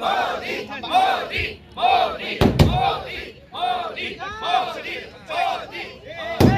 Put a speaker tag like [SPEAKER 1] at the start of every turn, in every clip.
[SPEAKER 1] मोदी
[SPEAKER 2] मोदी मोदी मोदी मोदी मोदी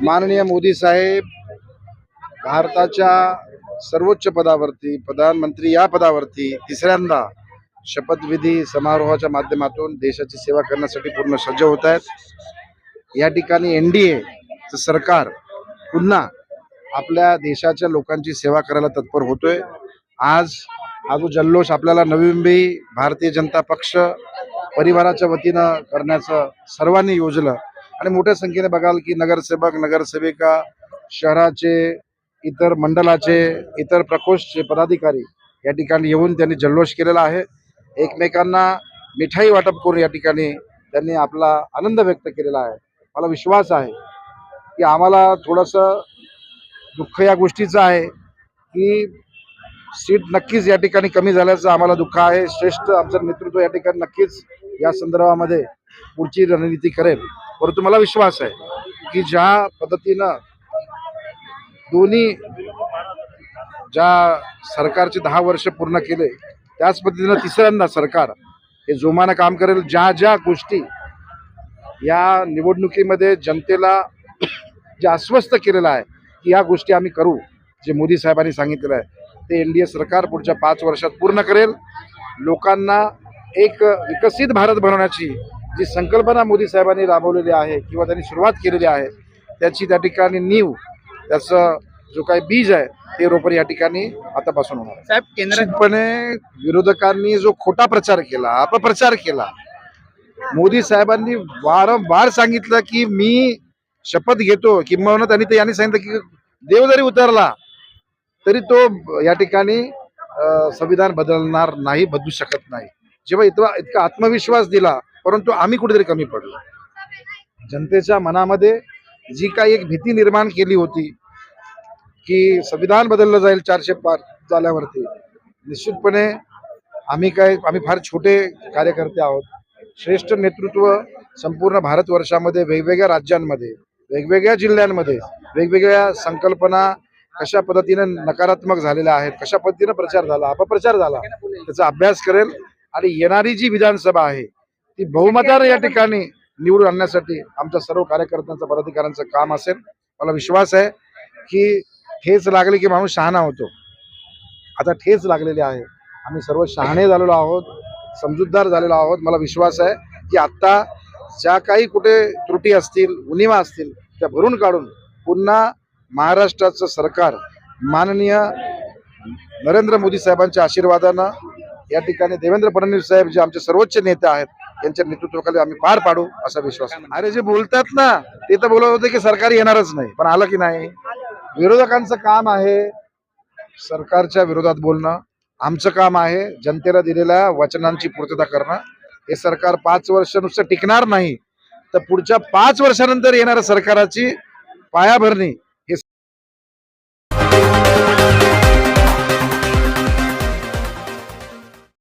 [SPEAKER 3] माननीय मोदी साहेब भारताच्या सर्वोच्च पदावरती प्रधानमंत्री या पदावरती तिसऱ्यांदा शपथविधी समारोहाच्या माध्यमातून देशाची सेवा करण्यासाठी पूर्ण सज्ज होत आहेत. या ठिकाणी एन डी एचं सरकार पुन्हा आपल्या देशाच्या लोकांची सेवा करायला तत्पर होतोय. आज हा जो जल्लोष आपल्याला नवी मुंबई भारतीय जनता पक्ष परिवाराच्या वतीनं करण्याचं सर्वांनी योजलं. आणि मोठ्या संख्येने बघाल की नगरसेवक नगरसेविका शहराचे इतर मंडलाचे इतर प्रकोष्ठचे पदाधिकारी या ठिकाणी येऊन त्यांनी जल्लोष केलेला आहे. एकमेकांना मिठाई वाटप करून या ठिकाणी त्यांनी आपला आनंद व्यक्त केलेला आहे. मला विश्वास आहे की आम्हाला थोडंसं दुःख या गोष्टीचं आहे की सीट नक्कीच या ठिकाणी कमी झाल्याचं आम्हाला दुःख आहे. श्रेष्ठ आमचं नेतृत्व या ठिकाणी नक्कीच या संदर्भामध्ये पुढची रणनीती करेल. परंतु मला विश्वास आहे की ज्या पद्धतीनं दोन्ही ज्या सरकारचे दहा वर्ष पूर्ण केले त्याच पद्धतीनं तिसऱ्यांदा सरकार हे जोमानं काम करेल. ज्या ज्या गोष्टी या निवडणुकीमध्ये जनतेला जे आश्वस्त केलेलं आहे की या गोष्टी आम्ही करू जे मोदी साहेबांनी सांगितलेलं आहे. ते एन डी ए सरकार पुढच्या पाच वर्षात पूर्ण करेल लोकांना एक विकसित भारत बनवण्याची जी संकल्पना मोदी साहेबांनी राबवलेली आहे किंवा त्यांनी सुरुवात केलेली आहे त्याची त्या ठिकाणी नीव त्याचं जो काही बीज आहे ते रोपण या ठिकाणी आतापासून होणार.
[SPEAKER 4] साहेब केंद्रात
[SPEAKER 3] निश्चितपणे विरोधकांनी जो खोटा प्रचार केला अपप्रचार केला मोदी साहेबांनी वारंवार सांगितलं की मी शपथ घेतो किंवा त्यांनी ते यांनी सांगितलं की देव जरी उतरला तरी तो या ठिकाणी संविधान बदलणार नाही बदलू शकत नाही. जेव्हा इतका इतका आत्मविश्वास दिला परंतु आम्ही कुठेतरी कमी पडलो. जनतेच्या मनामध्ये जी काही एक भीती निर्माण केली होती की संविधान बदललं जाईल चारशे पाच झाल्यावरती निश्चितपणे आम्ही काय आम्ही फार छोटे कार्यकर्ते आहोत. श्रेष्ठ नेतृत्व संपूर्ण भारतवर्षामध्ये वेगवेगळ्या राज्यांमध्ये वेगवेगळ्या जिल्ह्यांमध्ये वेगवेगळ्या संकल्पना कशा पद्धतीनं नकारात्मक झालेल्या आहेत कशा पद्धतीनं प्रचार झाला अपप्रचार झाला त्याचा अभ्यास करेल. आणि येणारी जी विधानसभा आहे ती बहुमतानं या ठिकाणी निवडून आणण्यासाठी आमच्या सर्व कार्यकर्त्यांचं पदाधिकाऱ्यांचं काम असेल. मला विश्वास आहे की ठेच लागली की माणूस शहाणा होतो. आता ठेच लागलेली आहे. आम्ही सर्व शहाणे झालेलो आहोत समजूतदार झालेलो आहोत. मला विश्वास आहे की आत्ता ज्या काही कुठे त्रुटी असतील उणिवा असतील त्या भरून काढून पुन्हा महाराष्ट्राचं सरकार माननीय नरेंद्र मोदी साहेबांच्या आशीर्वादानं या ठिकाणी देवेंद्र फडणवीस साहेब जे आमचे सर्वोच्च नेते आहेत यांच्या नेतृत्वाखाली आम्ही पार पाडू असा विश्वास. अरे जे बोलतात ना ते तर बोलत होते की सरकार येणारच नाही पण आलं की नाही? विरोधकांचं काम आहे सरकारच्या विरोधात बोलणं आमचं काम आहे जनतेला दिलेल्या वचनांची पूर्तता करणं. हे सरकार पाच वर्ष नुसतं टिकणार नाही तर पुढच्या पाच वर्षानंतर येणाऱ्या सरकाराची पायाभरणी Thank you.